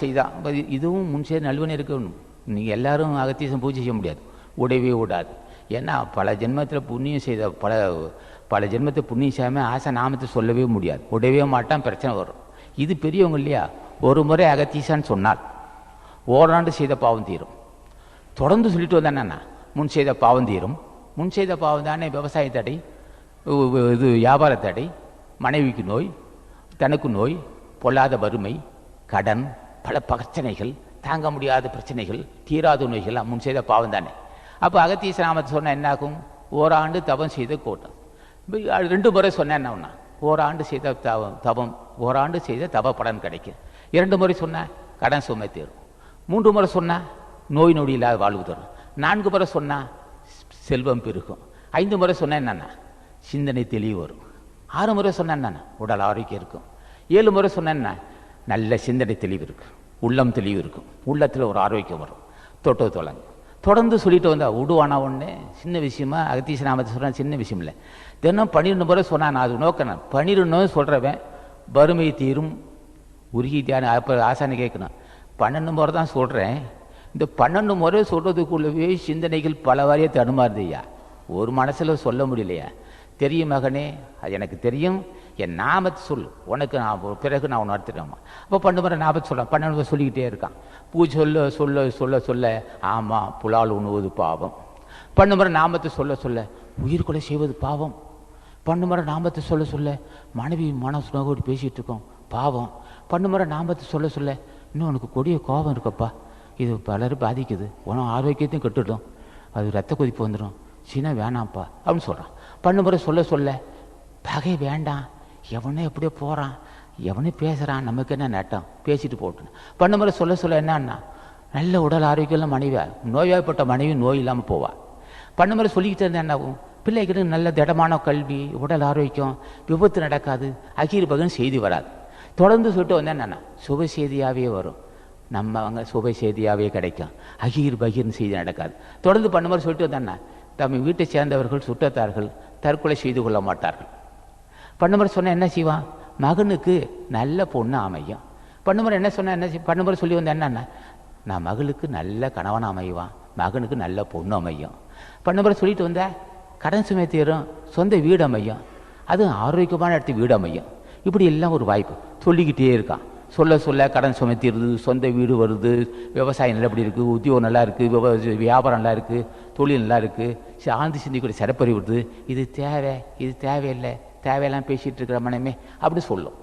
செய்தான் இதுவும் முன் செய்த இருக்கணும். நீங்கள் எல்லாரும் அகத்தீசம் பூஜை செய்ய முடியாது. உடவே விடாது ஏன்னா பல ஜென்மத்தில் புண்ணியம் செய்த பல பல ஜென்மத்தை புண்ணியம் செய்யாமல் ஆசை நாமத்தை சொல்லவே முடியாது. உடவே மாட்டான் பிரச்சனை வரும். இது பெரியவங்க இல்லையா? ஒரு முறை அகத்தீசான்னு சொன்னால் ஓராண்டு செய்த பாவம் தீரும். தொடர்ந்து சொல்லிட்டு வந்தா என்னன்னா முன் செய்த பாவம் தீரும். முன் செய்த பாவம் தானே விவசாய தடை இது வியாபார தடை மனைவிக்கு நோய் தனக்கு நோய் பொல்லாத வறுமை கடன் பல பிரச்சனைகள் தாங்க முடியாத பிரச்சனைகள் தீராத நோய்கள் முன் செய்த பாவம் தானே. அப்போ அகத்தீச நாமத்தை சொன்னால் என்னாகும்? ஓராண்டு தவம் செய்த கூட்டம். ரெண்டு முறை சொன்னேன் என்ன ஒன்றா ஓராண்டு செய்த தவம் தவம் ஓராண்டு செய்த தவ பலன் கிடைக்கும். இரண்டு முறை சொன்னால் கடன் சுமை தீரும். மூன்று முறை சொன்னால் நோய் நொடி இல்லாத வாழ்வு தரும். நான்கு முறை சொன்னால் செல்வம் பெருகும். ஐந்து முறை சொன்னால் என்னன்னா சிந்தனை தெளிவு வரும். ஆறு முறை சொன்னால் என்னன்னா உடல் ஆரோக்கியம் இருக்கும். ஏழு முறை சொன்னால் என்ன? நல்ல சிந்தனை தெளிவு இருக்கு. உள்ளம் தெளிவு இருக்கும் உள்ளத்தில் ஒரு ஆரோக்கியம் வரும். தொட்டு தொடங்கும் தொடர்ந்து சொல்லிட்டு வந்தா விடுவானா ஒன்று சின்ன விஷயமா அகத்தீச நாமத்தை சொல்கிறேன் சின்ன விஷயம் இல்லை. தினம் பன்னிரெண்டு முறை சொன்னான் நான் அது நோக்கினேன் பன்னிரெண்டு சொல்கிறவன் வறுமை தீரும். உருகி தியானம் அப்போ ஆசானு கேட்கணும் பன்னெண்டு முறை தான் சொல்கிறேன் இந்த பன்னெண்டு முறை சொல்கிறதுக்குள்ளவே சிந்தனைகள் பல வாரியாக தடுமாறுதையா ஒரு மனசில் சொல்ல முடியலையா? தெரியும் மகனே அது எனக்கு தெரியும். என் நாமத்தை சொல் உனக்கு நான் பிறகு நான் உன்னை நடத்துகிறேம்மா அப்போ பன்னெண்டு முறை நாமத்தை சொல்ல. பன்னெண்டு முறை சொல்லிக்கிட்டே இருக்கான். பூ சொல்ல சொல்ல சொல்ல சொல்ல. ஆமாம் புலால் உண்ணுவது பாவம். பன்னெண்டு முறை நாமத்தை சொல்ல சொல்ல. உயிர் கொலை செய்வது பாவம். பண்ணு முறை நாமத்தை சொல்ல சொல்ல. மனைவி மனசு நோக்கோடு பேசிகிட்டு இருக்கோம். பாவம். பண்ணு முறை நாமத்தை சொல்ல சொல்ல. இன்னும் உனக்கு கொடிய கோபம் இருக்கப்பா. இது பலரும் பாதிக்குது. உன ஆரோக்கியத்தையும் கெட்டுடும். அது ரத்த கொதிப்பு வந்துடும் சீனா வேணாம்ப்பா. அப்படின்னு சொல்கிறான் பண்ணு முறை சொல்ல சொல்ல. பகை வேண்டாம். எவனே எப்படியோ போகிறான் எவனே பேசுகிறான் நமக்கு என்ன நட்டம்? பேசிட்டு போட்டுன்னு பண்ண முறை சொல்ல சொல்ல என்னன்னா நல்ல உடல் ஆரோக்கியம் மனைவியா நோய்வாய்ப்பட்ட மனைவி நோய் இல்லாமல் போவா. பண்ண முறை சொல்லிக்கிட்டே இருந்தா என்ன ஆகும்? பிள்ளைகளுக்கு நல்ல திடமான கல்வி உடல் ஆரோக்கியம் விபத்து நடக்காது அகீர் பகன் செய்தி வராது. தொடர்ந்து சொல்லிட்டு வந்தேன் என்னன்னா சுப செய்தியாகவே வரும். நம்ம அவங்க சுப செய்தியாகவே கிடைக்கும். அகீர் பகீர்னு செய்தி நடக்காது. தொடர்ந்து பண்ண முறை சொல்லிட்டு வந்தா தம் வீட்டை சேர்ந்தவர்கள் சுற்றத்தார்கள் தற்கொலை செய்து கொள்ள மாட்டார்கள். பண்ணுமுறை சொன்ன என்ன செய்வான்? மகனுக்கு நல்ல பொண்ணு அமையும். பண்ணுமுறை என்ன சொன்ன என்ன செய்- பண்ணுமுறை சொல்லி வந்த என்னென்ன நான் மகளுக்கு நல்ல கணவன் அமைவான். மகனுக்கு நல்ல பொண்ணு அமையும். பண்ணுமுறை சொல்லிட்டு வந்த கடன் சுமை தீரும் சொந்த வீடு அமையும். அதுவும் ஆரோக்கியமான இடத்து வீடு அமையும். இப்படி எல்லாம் ஒரு வாய்ப்பு. சொல்லிக்கிட்டே இருக்கான். சொல்ல சொல்ல கடன் சுமை தீருது சொந்த வீடு வருது விவசாயம் நல்லபடி இருக்குது உத்தியோகம் நல்லா இருக்குது விவ- வியாபாரம் நல்லா இருக்குது தொழில் நல்லா இருக்குது சி- ஆழ்ந்து சிந்திக்கூடிய சிறப்பறி வருது இது தேவை இது தேவையில்லை. தேவையெல்லாம் பேசிகிட்டு இருக்கிற மனமே அப்படி சொல்லும்.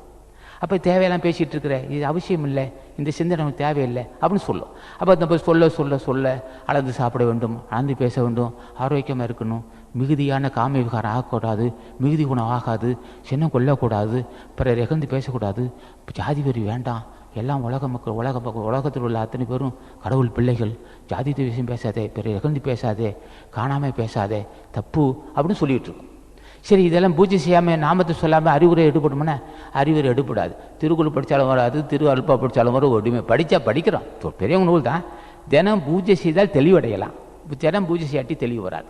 அப்போ தேவையெல்லாம் பேசிகிட்டு இருக்கிற இது அவசியம் இல்லை இந்த சிந்தனை நமக்கு தேவையில்லை அப்படின்னு சொல்லும். அப்போ நம்ம சொல்ல சொல்ல சொல்ல அளந்து சாப்பிட வேண்டும் அளந்து பேச வேண்டும் ஆரோக்கியமாக இருக்கணும் மிகுதியான காம விகாரம் ஆகக்கூடாது மிகுதி குணம் ஆகாது சின்னம் கொல்லக்கூடாது பிறர் இகழ்ந்து பேசக்கூடாது ஜாதி வெறி வேண்டாம் எல்லாம் உலக மக்கள் உலக மக்கள் உலகத்தில் உள்ள அத்தனை பேரும் கடவுள் பிள்ளைகள் ஜாதி விஷயம் பேசாதே பிறர் இகழ்ந்து பேசாதே காணாமல் பேசாதே தப்பு அப்படின்னு சொல்லிட்டு இருக்கோம் சரி இதெல்லாம் பூஜை செய்யாமல் நாமத்தை சொல்லாமல் அறிவுரை எடுபடுமானே அறிவுரை எடுபடாது. திருக்குறள் படித்தாலும் வராது திரு அல்பா படித்தாலும் வரும் ஒடுமை. படித்தா படிக்கிறோம். பெரியவங்க நூல் தான். தினம் பூஜை செய்தால் தெளிவடையலாம். தினம் பூஜை செய்யாட்டி தெளிவு வராது.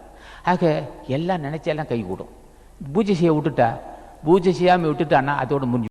ஆக எல்லாம் நினைச்செல்லாம் கை கூடும். பூஜை செய்ய விட்டுட்டா பூஜை செய்யாமல் விட்டுட்டான்னா அதோட முடிஞ்சு